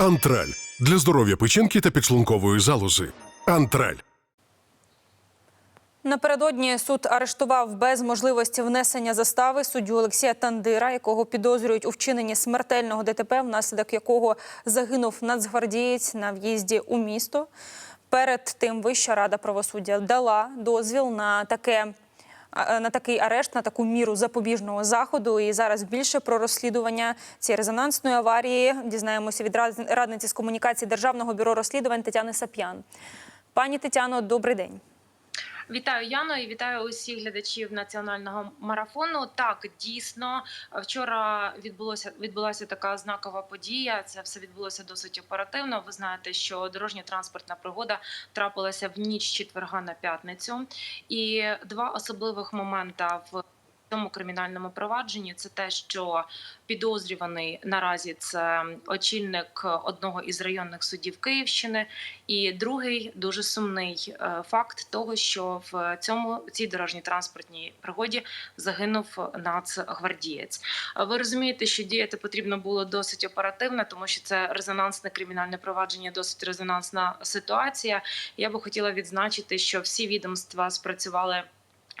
Антраль для здоров'я печінки та підшлункової залози. Антраль. Напередодні суд арештував без можливості внесення застави суддю Олексія Тандира, якого підозрюють у вчиненні смертельного ДТП, внаслідок якого загинув нацгвардієць на в'їзді у місто. Перед тим Вища рада правосуддя дала дозвіл на таке. А, На такий арешт, на таку міру запобіжного заходу, і зараз більше про розслідування цієї резонансної аварії дізнаємося від рад- радниці з комунікації Державного бюро розслідувань Тетяни Сап'ян. Пані Тетяно, добрий день. Вітаю Яно і вітаю усіх глядачів національного марафону. Так, дійсно, вчора відбулося відбулася така знакова подія. Це все відбулося досить оперативно. Ви знаєте, що дорожня транспортна пригода трапилася в ніч четверга на п'ятницю. І два особливих момента в цьому кримінальному провадженні це те, що підозрюваний наразі це очільник одного із районних судів Київщини, і другий дуже сумний е, факт того, що в цьому цій дорожній транспортній пригоді загинув нацгвардієць. Ви розумієте, що діяти потрібно було досить оперативно, тому що це резонансне кримінальне провадження, досить резонансна ситуація. Я би хотіла відзначити, що всі відомства спрацювали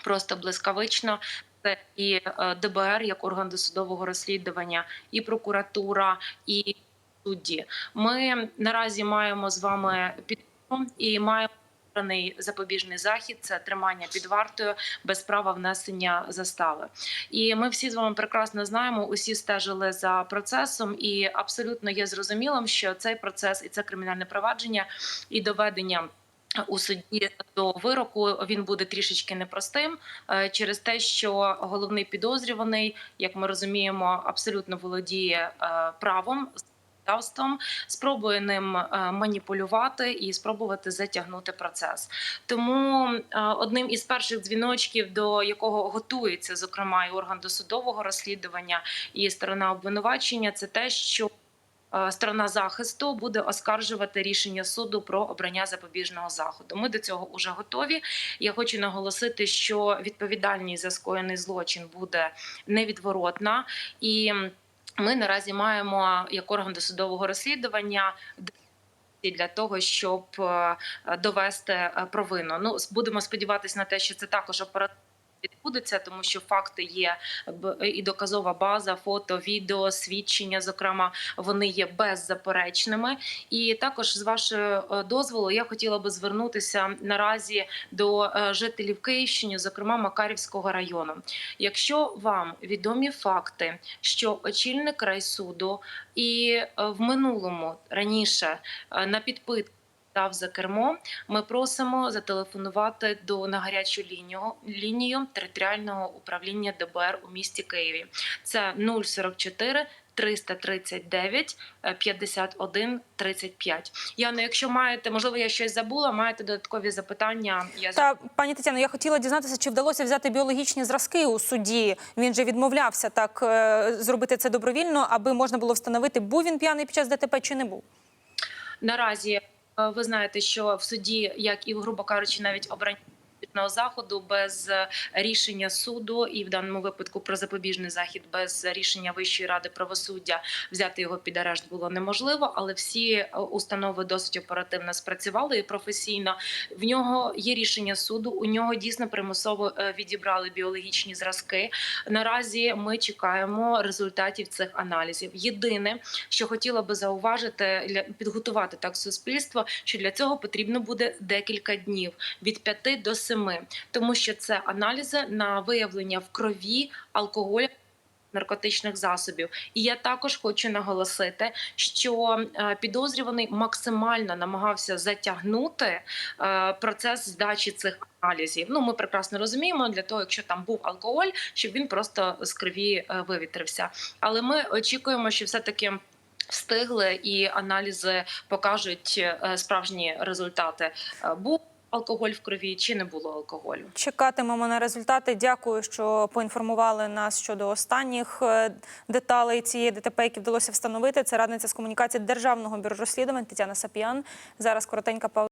просто блискавично. Це і е, ДБР як орган досудового розслідування, і прокуратура, і судді. Ми наразі маємо з вами підтримку і маємо обраний запобіжний захід це тримання під вартою без права внесення застави. І ми всі з вами прекрасно знаємо, усі стежили за процесом, і абсолютно є зрозумілим, що цей процес і це кримінальне провадження і доведення. У суді до вироку він буде трішечки непростим е, через те, що головний підозрюваний, як ми розуміємо, абсолютно володіє е, правом законодавством, спробує ним е, маніпулювати і спробувати затягнути процес. Тому одним із перших дзвіночків, до якого готується зокрема і орган досудового розслідування і сторона обвинувачення, це те, що Сторона захисту буде оскаржувати рішення суду про обрання запобіжного заходу. Ми до цього вже готові. Я хочу наголосити, що відповідальність за скоєний злочин буде невідворотна, і ми наразі маємо як орган досудового розслідування для того, щоб е, довести е, провину. Ну будемо сподіватися на те, що це також оперативно відбудеться, тому що факти є і доказова база, фото, відео, свідчення. Зокрема, вони є беззаперечними. І також з вашого е, дозволу я хотіла би звернутися наразі до е, жителів Київщини, зокрема Макарівського району. Якщо вам відомі факти, що очільник райсуду і е, в минулому раніше на підпитку дав за кермо, ми просимо зателефонувати до на гарячу лінію лінію територіального управління ДБР у місті Києві. Це 044 339 е, 51 35. Яно, якщо маєте, можливо, я щось забула, маєте додаткові запитання. Я Та пані Тетяно, я хотіла дізнатися, чи вдалося взяти біологічні зразки у суді. Він же відмовлявся так е, зробити це добровільно, аби можна було встановити, був він п'яний під час ДТП чи не був. Наразі ви знаєте, що в суді, як і грубо кажучи, навіть обрання запобіжного заходу без е, рішення суду, і в даному випадку про запобіжний захід без рішення Вищої ради правосуддя взяти його під арешт було неможливо, але всі е, установи досить оперативно спрацювали і професійно. В нього є рішення суду. У нього дійсно примусово е, відібрали біологічні зразки. Наразі ми чекаємо результатів цих аналізів. Єдине, що хотіла би зауважити для підготувати так суспільство, що для цього потрібно буде декілька днів від 5 до 7, тому що це аналізи на виявлення в крові алкоголю. Наркотичних засобів, і я також хочу наголосити, що е, підозрюваний максимально намагався затягнути е, процес здачі цих аналізів. Ну ми прекрасно розуміємо для того, якщо там був алкоголь, щоб він просто з крові е, вивітрився. Але ми очікуємо, що все таки. Встигли і аналізи покажуть справжні результати. Був алкоголь в крові чи не було алкоголю? Чекатимемо на результати. Дякую, що поінформували нас щодо останніх е, деталей цієї ДТП, які вдалося встановити. Це радниця з комунікації Державного бюро розслідувань Тетяна Сапіян. Зараз коротенька пауза.